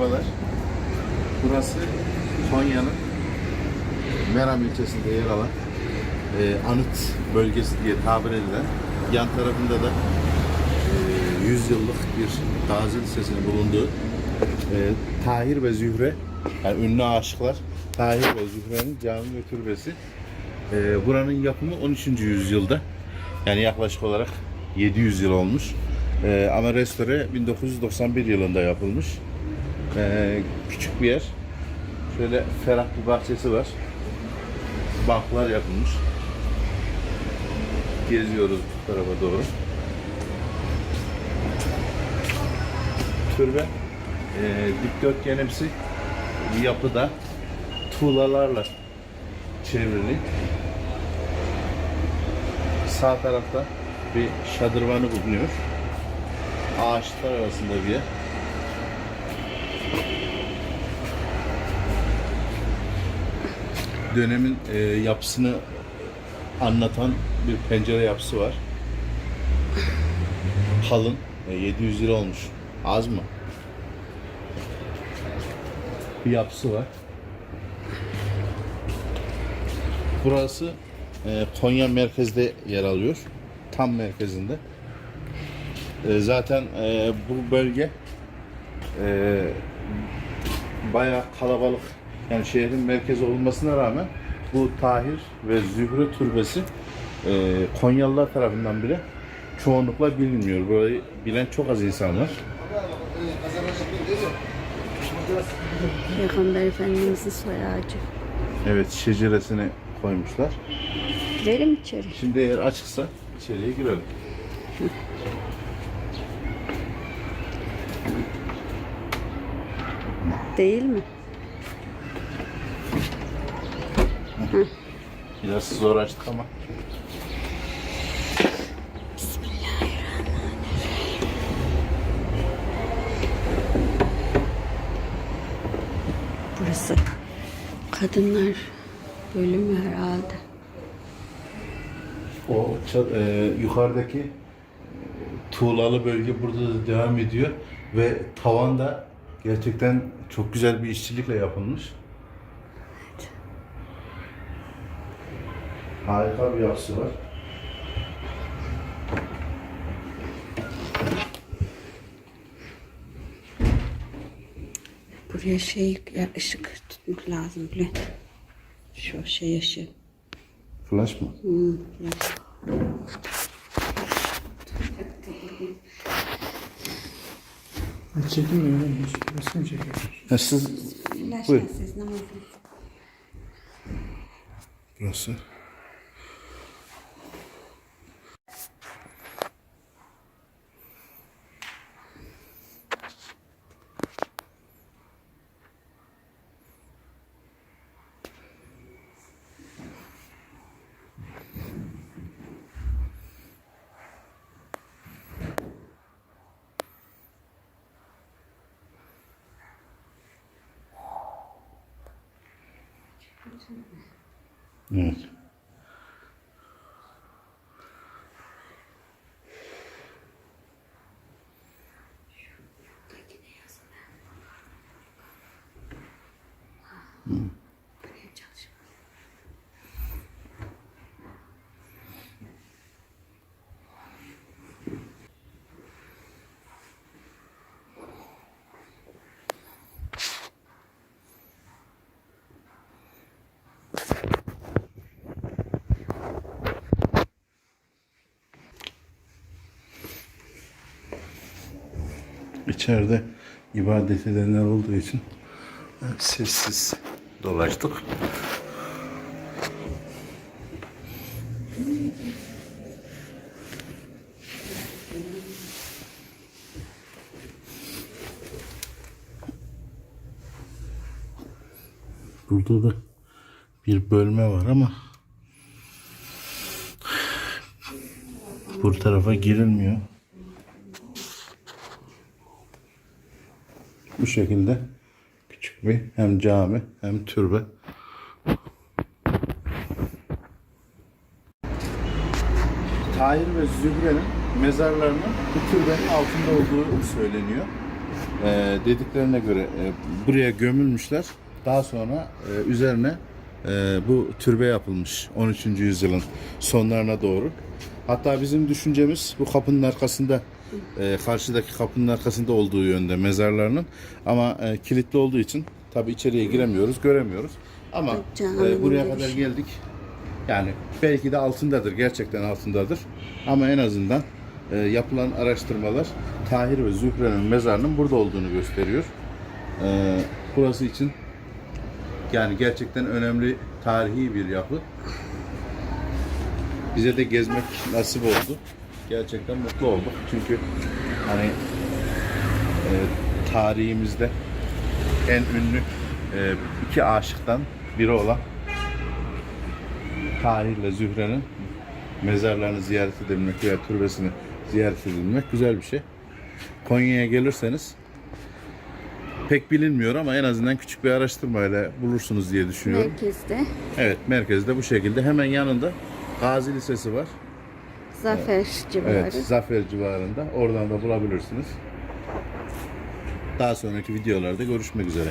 Merhabalar. Burası Konya'nın Meram ilçesinde yer alan e, anıt bölgesi diye tabir edilen yan tarafında da e, 100 yıllık bir Gazi Lisesi'nin bulunduğu e, Tahir ve Zühre yani ünlü aşıklar Tahir ve Zühre'nin cami ve türbesi. E, buranın yapımı 13. yüzyılda yani yaklaşık olarak 700 yıl olmuş. E, ama restore 1991 yılında yapılmış. E, küçük bir yer. Şöyle ferah bir bahçesi var. Banklar yapılmış. Geziyoruz bu tarafa doğru. Türbe e, dikdörtgenimsi bir yapıda tuğlalarla çevrili. Sağ tarafta bir şadırvanı bulunuyor. Ağaçlar arasında bir yer. Dönemin e, yapısını anlatan bir pencere yapısı var. Kalın. E, 700 lira olmuş. Az mı? Bir yapısı var. Burası e, Konya merkezde yer alıyor. Tam merkezinde. E, zaten e, bu bölge e, bayağı kalabalık. Yani şehrin merkezi olmasına rağmen bu Tahir ve Zühre Türbesi e, Konyalılar tarafından bile çoğunlukla bilinmiyor. Burayı bilen çok az insan var. Peygamber Efendimizin soy ağacı. Evet şeceresini koymuşlar. Girelim içeri. Şimdi eğer açıksa içeriye girelim. Değil mi? Biraz zor açtık ama. Burası kadınlar bölümü herhalde. O e, yukarıdaki e, tuğlalı bölge burada da devam ediyor ve tavan da gerçekten çok güzel bir işçilikle yapılmış. Harika bir yapısı var. Buraya şey ya ışık tutmak lazım Bülent. Şu şey ışığı. Flash mı? Hmm, flash. Çekim öyle Resim çekiyoruz. Ha, siz Flash Buyurun. siz namazı. burası. Evet. İçeride ibadet edenler olduğu için sessiz dolaştık. Burada da bir bölme var ama bu tarafa girilmiyor. Bu şekilde küçük bir hem cami hem türbe. Tahir ve Zühre'nin mezarlarının bu türbenin altında olduğu söyleniyor. e, dediklerine göre e, buraya gömülmüşler. Daha sonra e, üzerine e, bu türbe yapılmış 13. yüzyılın sonlarına doğru. Hatta bizim düşüncemiz bu kapının arkasında e, karşıdaki kapının arkasında olduğu yönde mezarlarının ama e, kilitli olduğu için tabi içeriye giremiyoruz, göremiyoruz. Ama e, buraya kadar geldik. Yani belki de altındadır, gerçekten altındadır. Ama en azından e, yapılan araştırmalar Tahir ve Zühre'nin mezarının burada olduğunu gösteriyor. E, burası için yani gerçekten önemli tarihi bir yapı. Bize de gezmek nasip oldu. Gerçekten mutlu olduk. Çünkü hani e, tarihimizde en ünlü e, iki aşıktan biri olan Tahir ile Zühre'nin mezarlarını ziyaret edilmek veya türbesini ziyaret edilmek güzel bir şey. Konya'ya gelirseniz pek bilinmiyor ama en azından küçük bir araştırmayla bulursunuz diye düşünüyorum. Merkezde. Evet, merkezde bu şekilde. Hemen yanında Gazi Lisesi var. Zafer civarı. Evet, Zafer civarında. Oradan da bulabilirsiniz. Daha sonraki videolarda görüşmek üzere.